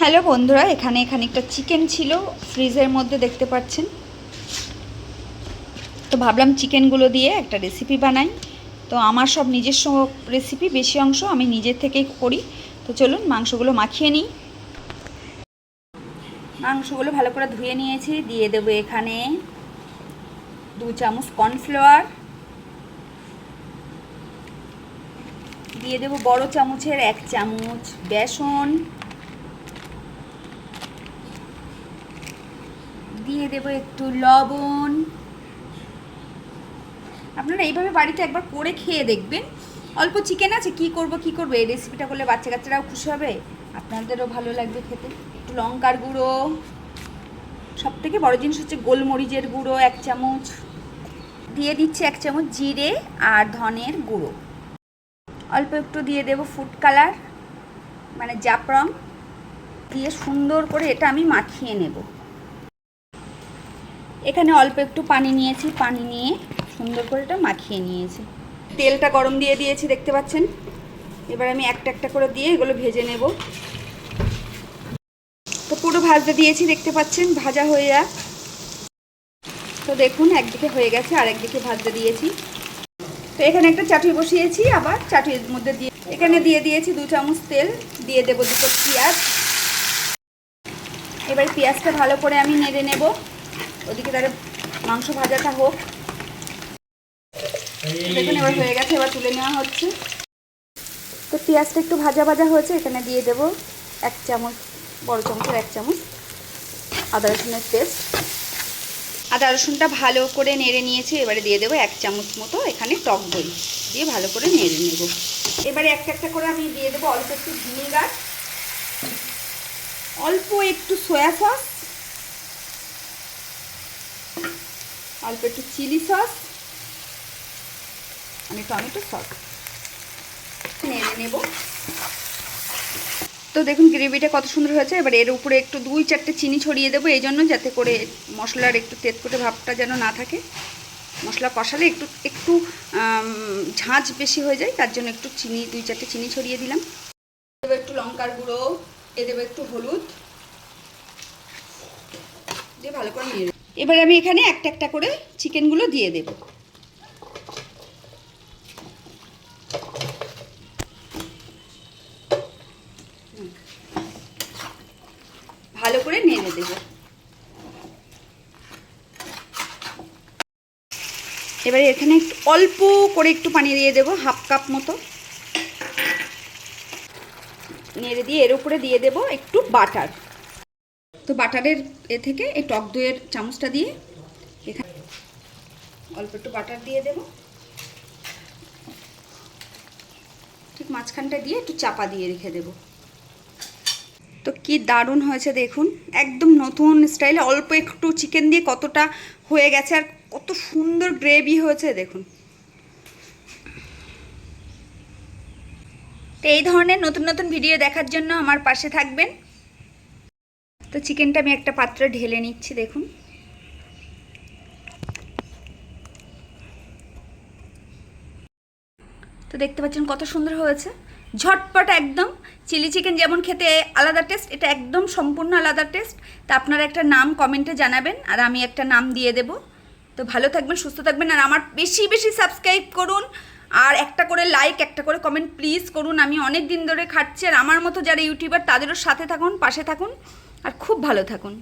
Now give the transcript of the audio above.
Hello বন্ধুরা, এখানে খানিকটা চিকেন ছিল ফ্রিজের মধ্যে দেখতে পাচ্ছেন। তো ভাবলাম চিকেনগুলো দিয়ে একটা রেসিপি বানাই। তো আমার সব নিজস্ব রেসিপি বেশি অংশ আমি নিজের থেকেই করি। তো চলুন মাংসগুলো মাখিয়ে নিই। মাংসগুলো ভালো করে ধুয়ে নিয়েছি, দিয়ে দেবো এখানে দু চামচ কর্নফ্লাওয়ার দিয়ে দেবো বড় চামচের এক চামচ বেসন। দিয়ে দেবো একটু লবণ। আপনারা এইভাবে বাড়িতে একবার করে খেয়ে দেখবেন। অল্প চিকেন আছে, কি করব কি করব? এই রেসিপিটা করলে বাচ্চা কাচ্চারাও খুশি হবে। আপনাদেরও ভালো লাগবে খেতে। একটু লঙ্কার গুঁড়ো। সব থেকে বড় জিনিস হচ্ছে গোলমরিচের গুঁড়ো, এক চামচ। দিয়ে দিচ্ছি এক চামচ জিরে আর ধনের গুঁড়ো। অল্প একটু দিয়ে দেব ফুড কালার মানে জাফরং। দিয়ে সুন্দর করে এটা আমি মাখিয়ে নেব। এখানে অল্প একটু পানি নিয়েছি, পানি নিয়ে সুন্দর করে এটা মাখিয়ে নিয়েছি। তেলটা গরম দিয়ে দিয়েছি, দেখতে পাচ্ছেন? এবার আমি একটা একটা করে দিয়ে এগুলো ভেজে নেব। তো পুরো ভাজতে দিয়েছি, দেখতে পাচ্ছেন? ভাজা হয়ে যাক। তো দেখুন, একদিকে হয়ে গেছে আর একদিকে ভাজতে দিয়েছি। তো এখানে একটা চাটুই বসিয়েছি, আবার চাটুইয়ের মধ্যে দিয়ে এখানে দিয়ে দিয়েছি দু চামচ তেল, দিয়ে দেবো দুটো পেঁয়াজ। এবার পেঁয়াজটা ভালো করে আমি নেড়ে নেব। ওদিকে তাহলে মাংস ভাজাটা হোক। দেখুন, এবার হয়ে গেছে, এবার তুলে নেওয়া হচ্ছে। তো পেঁয়াজটা একটু ভাজা ভাজা হয়েছে, এখানে দিয়ে দেব এক চামচ, বড় চামচের এক চামচ আদা রসুনের পেস্ট। আদা রসুনটা ভালো করে নেড়ে নিয়েছি, এবারে দিয়ে দেবো এক চামচ মতো এখানে টক দই দিয়ে ভালো করে নেড়ে নেব। এবারে একটা একটা করে আমি দিয়ে দেবো অল্প একটু ভিনেগার, অল্প একটু সয়া সস অল্প একটু চিলি সস মানে টমেটো সস। নেড়ে নেব। তো দেখুন গ্রেভিটা কত সুন্দর হয়েছে। এবার এর উপরে একটু দুই চারটে চিনি ছড়িয়ে দেবো। এই জন্য যাতে করে মশলার একটু তেতকুটে ভাবটা যেন না থাকে। মশলা কষালে একটু একটু ঝাঁঝ বেশি হয়ে যায়। তার জন্য একটু চিনি, দুই চারটে চিনি ছড়িয়ে দিলাম। দেবো একটু লঙ্কার গুঁড়ো, এ দেবো একটু হলুদ। দিয়ে ভালো করে নিয়ে এবার আমি এখানে একটা একটা করে চিকেনগুলো দিয়ে দেব। ভালো করে নেড়ে দেব। এবারে এখানে একটু অল্প করে একটু পানি দিয়ে দেবো, হাফ কাপ মতো। নেড়ে দিয়ে এর উপরে দিয়ে দেব একটু বাটার। তো বাটারের এ থেকে এই টক দইয়ের চামচটা দিয়ে এখানে অল্প একটু বাটার দিয়ে দেব। ঠিক মাঝখানটা দিয়ে একটু চাপা দিয়ে রেখে দেব। তো কি দারুণ হয়েছে দেখুন, একদম নতুন স্টাইলে অল্প একটু চিকেন দিয়ে কতটা হয়ে গেছে আর কত সুন্দর গ্রেভি হয়েছে দেখুন। তো এই ধরনের নতুন নতুন ভিডিও দেখার জন্য আমার পাশে থাকবেন। তো চিকেনটা আমি একটা পাত্রে ঢেলে নিচ্ছি, দেখুন। তো দেখতে পাচ্ছেন কত সুন্দর হয়েছে। ঝটপট একদম চিলি চিকেন যেমন খেতে আলাদা টেস্ট, এটা একদম সম্পূর্ণ আলাদা টেস্ট। তা আপনারা একটা নাম কমেন্টে জানাবেন, আর আমি একটা নাম দিয়ে দেব। তো ভালো থাকবেন, সুস্থ থাকবেন, আর আমার বেশি বেশি সাবস্ক্রাইব করুন, আর একটা করে লাইক, একটা করে কমেন্ট প্লিজ করুন। আমি অনেক দিন ধরে খাচ্ছি, আর আমার মতো যারা ইউটিউবার তাদেরও সাথে থাকুন, পাশে থাকুন। আর খুব ভালো থাকুন।